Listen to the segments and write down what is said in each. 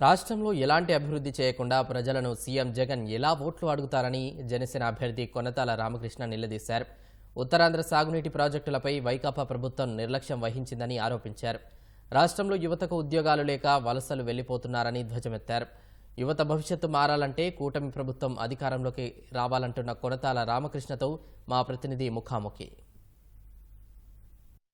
రాష్ట్రంలో ఎలాంటి అభివృద్ధి చేయకుండా ప్రజలను సీఎం జగన్ ఎలా ఓట్లు అడుగుతారని జనసేన అభ్యర్థి కొనతాల రామకృష్ణ నిలదీశారు. ఉత్తరాంధ్ర సాగునీటి ప్రాజెక్టులపై వైకాపా ప్రభుత్వం నిర్లక్ష్యం వహించిందని ఆరోపించారు. రాష్ట్రంలో యువతకు ఉద్యోగాలు లేక వలసలు వెళ్ళిపోతున్నారని ధ్వజమెత్తారు. యువత భవిష్యత్తు మారాలంటే కూటమి ప్రభుత్వం అధికారంలోకి రావాలంటున్న కొనతాల రామకృష్ణతో మా ప్రతినిధి ముఖాముఖి.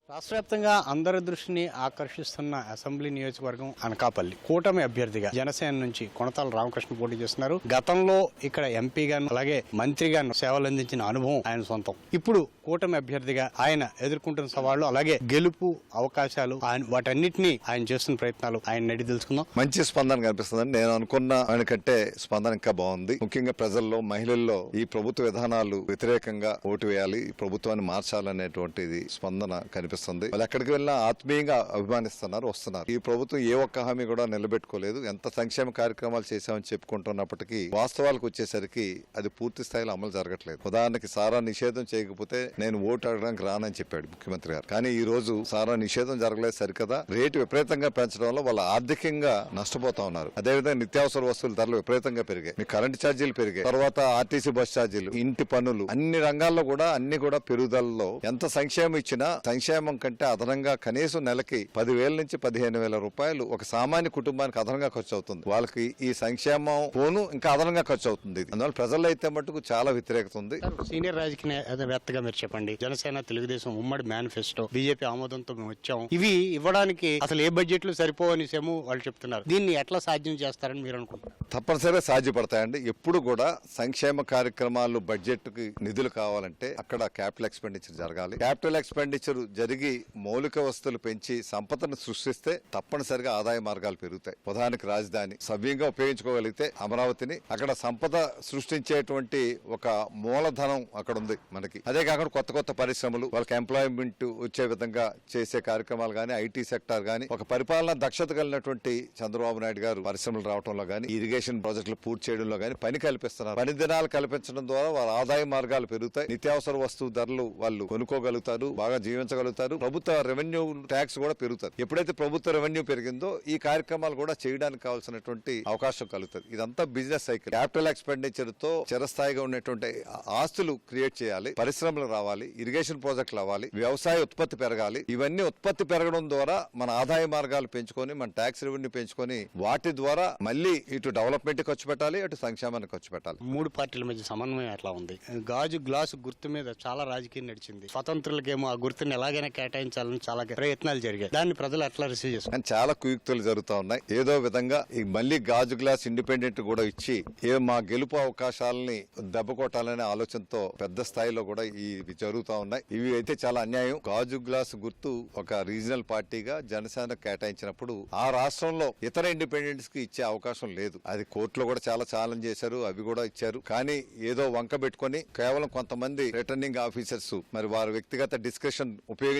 రాష్ట్రవ్యాప్తంగా అందరి దృష్టిని ఆకర్షిస్తున్న అసెంబ్లీ నియోజకవర్గం అనకాపల్లి. కూటమి అభ్యర్థిగా జనసేన నుంచి కొనతాల రామకృష్ణ పోటీ చేస్తున్నారు. గతంలో ఇక్కడ ఎంపీగాను అలాగే మంత్రిగాను సేవలు అందించిన అనుభవం ఆయన సొంతం. ఇప్పుడు కూటమి అభ్యర్థిగా ఆయన ఎదుర్కొంటున్న సవాళ్ళు అలాగే గెలుపు అవకాశాలు ఆయన వాటన్నిటిని ఆయన చేస్తున్న ప్రయత్నాలు ఆయన నడి తెలుసుకుందాం. మంచి స్పందన కనిపిస్తుందని నేను అనుకున్న దానికంటే స్పందన ఇంకా బాగుంది. ముఖ్యంగా ప్రజల్లో మహిళల్లో ఈ ప్రభుత్వ విధానాలు వ్యతిరేకంగా ఓటు వేయాలి ఈ ప్రభుత్వాన్ని మార్చాలనేటువంటిది స్పందన కనిపిస్తుంది. వాళ్ళు ఎక్కడికి వెళ్ళినా ఆత్మీయంగా అభిమానిస్తున్నారు వస్తున్నారు. ఈ ప్రభుత్వం ఏ ఒక్క హామీ కూడా నిలబెట్టుకోలేదు. ఎంత సంక్షేమ కార్యక్రమాలు చేశామని చెప్పుకుంటున్నప్పటికీ వాస్తవాలకు వచ్చేసరికి అది పూర్తి స్థాయిలో అమలు జరగట్లేదు. ఉదాహరణకి సారా నిషేధం చేయకపోతే నేను ఓటు అడగడానికి రానని చెప్పాడు ముఖ్యమంత్రి గారు. కానీ ఈ రోజు సారా నిషేధం జరగలేదు సరికదా. రేటు విపరీతంగా పెంచడం వల్ల వాళ్ళు ఆర్థికంగా నష్టపోతా ఉన్నారు. అదేవిధంగా నిత్యావసర వస్తువుల ధరలు విపరీతంగా పెరిగాయి. మీ కరెంటు ఛార్జీలు పెరిగాయి. తర్వాత ఆర్టీసీ బస్ ఛార్జీలు ఇంటి పన్నులు అన్ని రంగాల్లో కూడా అన్ని కూడా పెరుగుదలలో ఎంత సంక్షేమం ఇచ్చినా సంక్షేమ కంటే అదనంగా కనీసం నెలకి పదివేల నుంచి పదిహేను వేల రూపాయలు ఒక సామాన్య కుటుంబానికి అదనంగా ఖర్చు అవుతుంది. వాళ్ళకి ఈ సంక్షేమం పోను ఇంకా అదనంగా ఖర్చు అవుతుంది. అందువల్ల ప్రజల్లో అయితే మటుకు చాలా వ్యతిరేకత ఉంది. సీనియర్ రాజకీయవేత్తగా మీరు చెప్పండి. జనసేన తెలుగుదేశం ఉమ్మడి మేనిఫెస్టో బీజేపీ ఆమోదంతో మేము వచ్చాం. ఇవి ఇవ్వడానికి అసలు ఏ బడ్జెట్లు సరిపోవనిసేమో వాళ్ళు చెప్తున్నారు. దీన్ని ఎట్లా సాధ్యం చేస్తారని మీరు అనుకుంటున్నారు? తప్పనిసరిగా సాధ్యపడతాయండి. ఎప్పుడు కూడా సంక్షేమ కార్యక్రమాలు బడ్జెట్కి నిధులు కావాలంటే అక్కడ క్యాపిటల్ ఎక్స్పెండిచర్ జరగాలి. క్యాపిటల్ ఎక్స్పెండిచర్ జరిగి మౌలిక వస్తువులు పెంచి సంపదను సృష్టిస్తే తప్పనిసరిగా ఆదాయ మార్గాలు పెరుగుతాయి. ప్రధానికి రాజధాని సవ్యంగా ఉపయోగించుకోగలిగితే అమరావతిని అక్కడ సంపద సృష్టించేటువంటి ఒక మూలధనం అక్కడ ఉంది మనకి. అదే కాకుండా కొత్త కొత్త పరిశ్రమలు వాళ్ళకి ఎంప్లాయ్మెంట్ వచ్చే విధంగా చేసే కార్యక్రమాలు కానీ ఐటీ సెక్టార్ కానీ ఒక పరిపాలన దక్షత కలిగినటువంటి చంద్రబాబు నాయుడు గారు పరిశ్రమలు రావడంలో గానీ ఇరిగేషన్ ప్రాజెక్టులు పూర్తి చేయడంలో గానీ పని కల్పిస్తున్నారు. పని దినాలు కల్పించడం ద్వారా వాళ్ళ ఆదాయ మార్గాలు పెరుగుతాయి. నిత్యావసర వస్తువు ధరలు వాళ్ళు కొనుక్కోగలుగుతారు బాగా జీవించగలుగుతారు. ప్రభుత్వ రెవెన్యూ ట్యాక్స్ కూడా పెరుగుతుంది ఎప్పుడైతే ప్రభుత్వ రెవెన్యూ పెరిగిందో ఈ కార్యక్రమాలు కూడా చేయడానికి కావాల్సినటువంటి అవకాశం కలుగుతుంది. ఇదంతా బిజినెస్ సైకిల్ క్యాపిటల్ ఎక్స్పెండిచర్తో చిరస్థాయిగా ఉన్నటువంటి ఆస్తులు క్రియేట్ చేయాలి. పరిశ్రమలు రావాలి. ఇరిగేషన్ ప్రాజెక్టులు అవ్వాలి వ్యవసాయ ఉత్పత్తి పెరగాలి. ఇవన్నీ ఉత్పత్తి పెరగడం ద్వారా మన ఆదాయ మార్గాలు పెంచుకొని మన ట్యాక్స్ రెవెన్యూ పెంచుకొని వాటి ద్వారా మళ్ళీ ఇటు డెవలప్మెంట్ ఖర్చు పెట్టాలి అటు సంక్షేమానికి ఖర్చు పెట్టాలి. మూడు పార్టీల మధ్య సమన్వయం ఎట్లా ఉంది? గాజు గ్లాసు గుర్తు మీద చాలా రాజకీయం నడిచింది. స్వతంత్రులకేమో ఆ గుర్తుని ఎలాగైనా కేటాయించాలని చాలా ప్రయత్నాలు జరిగాయి. దాన్ని ప్రజలు ఎట్లా రిసీవ్ చేసుకుంటారు కానీ చాలా కుయుక్తులు జరుగుతూ ఉన్నాయి. ఏదో విధంగా ఈ మళ్ళీ గాజు గ్లాస్ ఇండిపెండెంట్ కూడా ఇచ్చి ఏ మా గెలుపు అవకాశాలని దెబ్బ కొట్టాలనే ఆలోచనతో పెద్ద స్థాయిలో కూడా ఇవి జరుగుతూ ఉన్నాయి. ఇవి అయితే చాలా అన్యాయం. గాజు గ్లాస్ గుర్తు ఒక రీజనల్ పార్టీగా జనసేన కేటాయించినప్పుడు ఆ రాష్ట్రంలో ఇతర ఇండిపెండెంట్స్కి ఇచ్చే అవకాశం లేదు. అది కోర్టులో కూడా చాలా ఛాలెంజ్ చేశారు అవి కూడా ఇచ్చారు. కానీ ఏదో వంక పెట్టుకొని కేవలం కొంతమంది రిటర్నింగ్ ఆఫీసర్స్ మరి వారి వ్యక్తిగత డిస్కషన్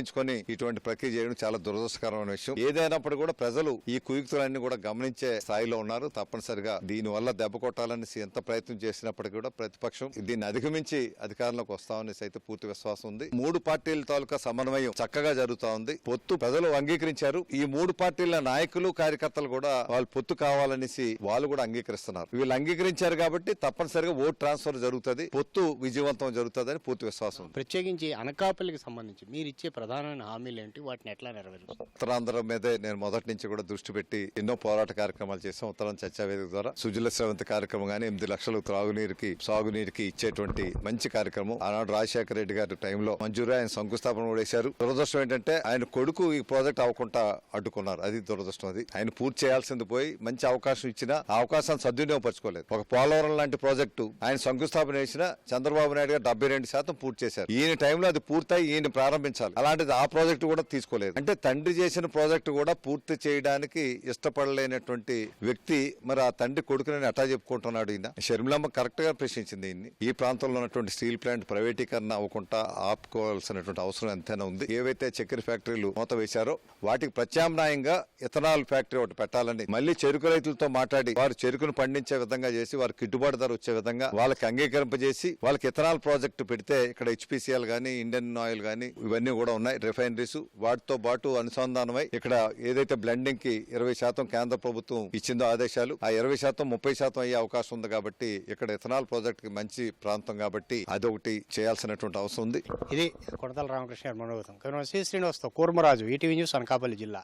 ఉపయోగించుకొని ఇటువంటి ప్రక్రియ చేయడం చాలా దురదృష్టకరమైన విషయం. ఏదైనప్పుడు కూడా ప్రజలు ఈ కుయుక్తులన్నీ కూడా గమనించే స్థాయిలో ఉన్నారు. తప్పనిసరిగా దీని వల్ల దెబ్బ కొట్టాలని ఎంత ప్రయత్నం చేసినప్పటికీ కూడా ప్రతిపక్షం దీన్ని అధిగమించి అధికారంలోకి వస్తామనేసి అయితే పూర్తి విశ్వాసం ఉంది. మూడు పార్టీల తాలూకా సమన్వయం చక్కగా జరుగుతా ఉంది. పొత్తు ప్రజలు అంగీకరించారు. ఈ మూడు పార్టీల నాయకులు కార్యకర్తలు కూడా వాళ్ళు పొత్తు కావాలనేసి వాళ్ళు కూడా అంగీకరిస్తున్నారు. వీళ్ళు అంగీకరించారు కాబట్టి తప్పనిసరిగా ఓట్ ట్రాన్స్ఫర్ జరుగుతుంది. పొత్తు విజయవంతం జరుగుతుందని పూర్తి విశ్వాసం ప్రత్యేకించి అనకాపల్లికి సంబంధించి మీరు ఇచ్చే ప్రధానమైన హామీలు ఏంటి? వాటిని ఎట్లా నెరవేరుస్తారు ఉత్తరాంధ్ర మీదే నేను మొదటి నుంచి కూడా దృష్టి పెట్టి ఎన్నో పోరాట కార్యక్రమాలు చేశాం. ఉత్తరం చర్చా వేదిక ద్వారా సుజల శ్రవంతి కార్యక్రమం కానీ ఎనిమిది లక్షలు త్రాగునీరుకి సాగునీరుకి ఇచ్చేటువంటి మంచి కార్యక్రమం. ఆనాడు రాజశేఖర రెడ్డి గారి టైంలో మంజూరు ఆయన శంకుస్థాపన కూడా వేశారు దురదృష్టం ఏంటంటే ఆయన కొడుకు ఈ ప్రాజెక్ట్ అవ్వకుండా అడ్డుకున్నారు. అది దురదృష్టం అది. ఆయన పూర్తి చేయాల్సింది పోయి మంచి అవకాశం ఇచ్చినా ఆ అవకాశాన్ని సద్వినియోగపరచుకోలేదు. ఒక పోలవరం లాంటి ప్రాజెక్టు ఆయన శంకుస్థాపన చేసిన చంద్రబాబు నాయుడు గారు డెబ్బై రెండు శాతం పూర్తి చేశారు. ఈయన టైంలో అది పూర్తయి ఈయన ప్రారంభించాలి. అలాంటిది ఆ ప్రాజెక్టు కూడా తీసుకోలేదు. అంటే తండ్రి చేసిన ప్రాజెక్టు కూడా పూర్తి చేయడానికి ఇష్టపడలేనటువంటి వ్యక్తి మరి ఆ తండ్రి కొడుకునని అటా చెప్పుకుంటున్నాడు ఈయన. షర్మిలమ్మ కరెక్ట్గా ప్రశ్నించింది ఈయన్ని. ఈ ప్రాంతంలో ఉన్నటువంటి స్టీల్ ప్లాంట్ ప్రైవేటీకరణ అవ్వకుండా ఆపుకోవాల్సినటువంటి అవసరం ఎంతైనా ఉంది. ఏవైతే చక్కెర ఫ్యాక్టరీలు మూత వేశారో వాటికి ప్రత్యామ్నాయంగా ఇథనాల్ ఫ్యాక్టరీ ఒకటి పెట్టాలని మళ్ళీ చెరుకు రైతులతో మాట్లాడి వారు చెరుకును పండించే విధంగా చేసి వారికి గిట్టుబాటు ధర వచ్చే విధంగా వాళ్ళకి అంగీకరింపజేసి వాళ్ళకి ఇథనాల్ ప్రాజెక్టు పెడితే ఇక్కడ హెచ్పిసిఎల్ గానీ ఇండియన్ ఆయిల్ గానీ ఇవన్నీ కూడా ఉన్నాయి రిఫైనరీస్. వాటితో పాటు అనుసంధానమై ఇక్కడ ఏదైతే బ్లెండింగ్కి ఇరవై శాతం కేంద్ర ప్రభుత్వం ఇచ్చిందో ఆదేశాలు ఆ ఇరవై శాతం ముప్పై శాతం అయ్యే అవకాశం ఉంది కాబట్టి ఇక్కడ ఇథనాల్ ప్రాజెక్ట్కి మంచి ప్రాంతం కాబట్టి అదొకటి చేయాల్సినటువంటి అవసరం ఉంది. ఇది కొడతల రామకృష్ణ గారి శ్రీ కూర్మరాజు ఈటీవీ న్యూస్ అనకాపల్లి జిల్లా.